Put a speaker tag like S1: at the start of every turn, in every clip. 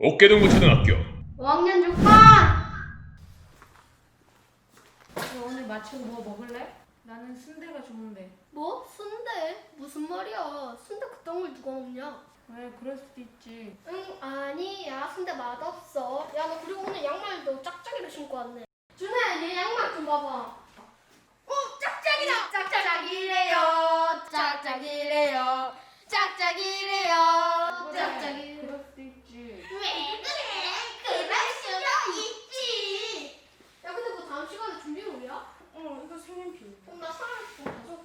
S1: 옥계동부 초등학교
S2: 5학년 6반!
S3: 너 오늘 마치고 뭐 먹을래? 나는 순대가 좋은데.
S2: 뭐? 순대? 무슨 말이야? 순대 그딴 걸 누가 먹냐?
S3: 왜 그럴 수도 있지.
S2: 응, 아니야. 순대 맛없어. 야, 너 그리고 오늘 양말도 짝짝이로 신고 왔네. 준아야, 얘 양말 좀 봐봐. 어, 짝짝이다!
S4: 짝짝이래요. 짝짝이래요. 짝짝이래요.
S3: 생일 비밀. 그럼 어,
S2: 나 사람 다 줘.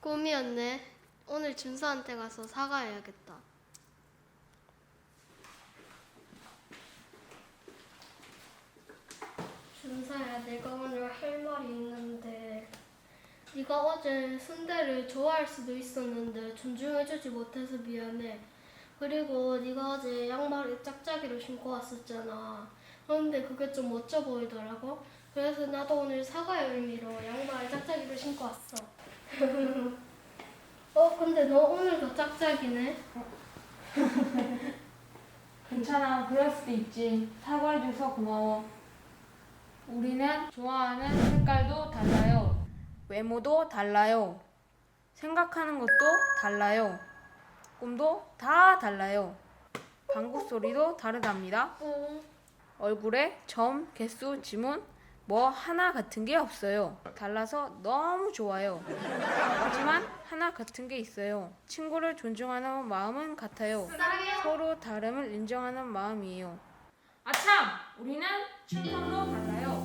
S2: 꿈이었네. 오늘 준서한테 가서 사과해야겠다. 준서야, 내가 오늘 할 말이 있는데 네가 어제 순대를 좋아할 수도 있었는데 존중해주지 못해서 미안해. 그리고 네가 어제 양말을 짝짝이로 신고 왔었잖아. 그런데 그게 좀 멋져 보이더라고. 그래서 나도 오늘 사과의 의미로 양말 짝짝이로 신고 왔어. 어, 근데 너 오늘도 짝짝이네.
S3: 괜찮아, 그럴 수도 있지. 사과해줘서 고마워. 우리는 좋아하는 색깔도 달라요. 외모도 달라요. 생각하는 것도 달라요. 꿈도 다 달라요. 방구 소리도 다르답니다.
S2: 응.
S3: 얼굴에 점, 개수, 지문 뭐 하나 같은 게 없어요. 달라서 너무 좋아요. 하지만 하나 같은 게 있어요. 친구를 존중하는 마음은 같아요. 서로 다름을 인정하는 마음이에요. 아참! 우리는 충성도 달라요.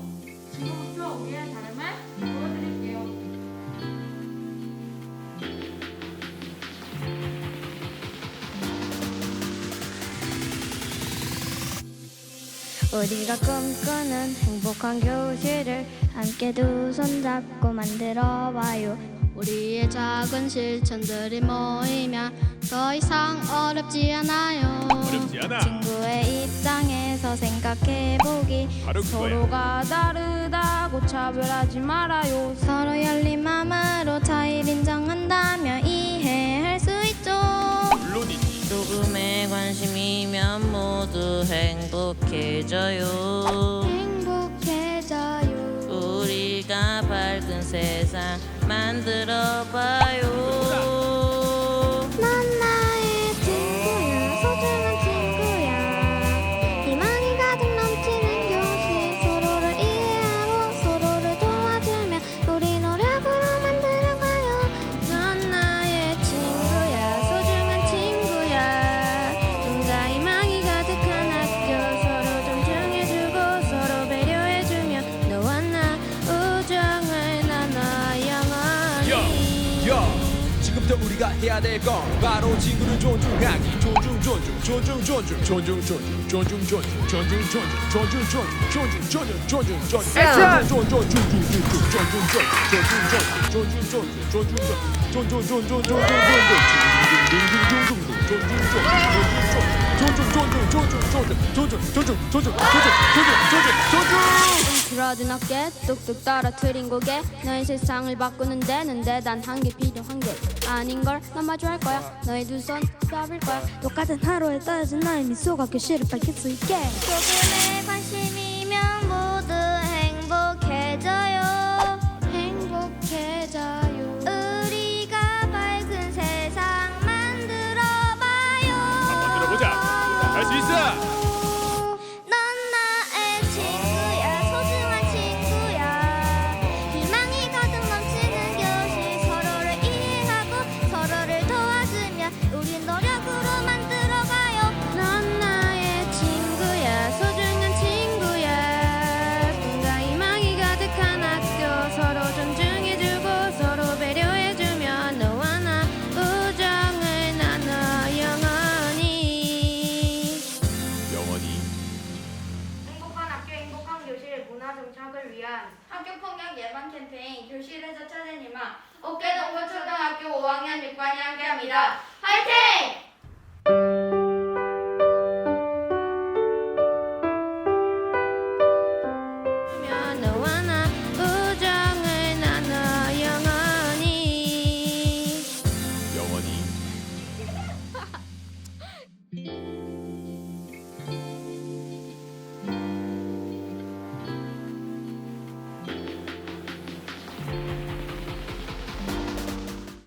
S5: 우리가 꿈꾸는 행복한 교실을 함께 두 손 잡고 만들어 봐요.
S2: 우리의 작은 실천들이 모이면 더 이상 어렵지 않아요. 어렵지
S1: 않아
S6: 친구의 입장에서 생각해 보기
S1: 바로 그거야
S3: 서로가 다르다고 차별하지 말아요.
S6: 서로 열린 마음으로 차이를 인정한다면
S7: 밝은 세상 만들어봐요.
S8: 해야 될 건 바로 친구를 존중하기. 존중, 존중, 존중, 존중, 존중, 존중, 존중, 존중, 존중, 존중, 존중, 존중, 존중, 존중, 존중, 존중, 액션! 존중, 존중, 존중, 존중, 존중, 존중, 존중, 존중, 존중, 존중, 존중, 존중,
S9: 줄어든 어깨 뚝뚝 떨어뜨린 고개. 너의 세상을 바꾸는 데는 대단 한게 필요한 게 아닌 걸 넌 마주할 거야. 너의 두 손 잡을 거야.
S10: 똑같은 하루에 떨어진 나의 미소가 교실을 밝힐 수 있게.
S11: 조금의 관심이면 모두 행복해져요.
S12: 행복해져요.
S11: 우리가 밝은 세상 만들어봐요. 한번 들어보자. 할 수
S1: 있어.
S4: 정착을
S3: 위한
S4: 학교폭력 예방 캠페인 교실에서 찾은 희망 어깨동부 초등학교 5학년 6반이 함께합니다. 화이팅!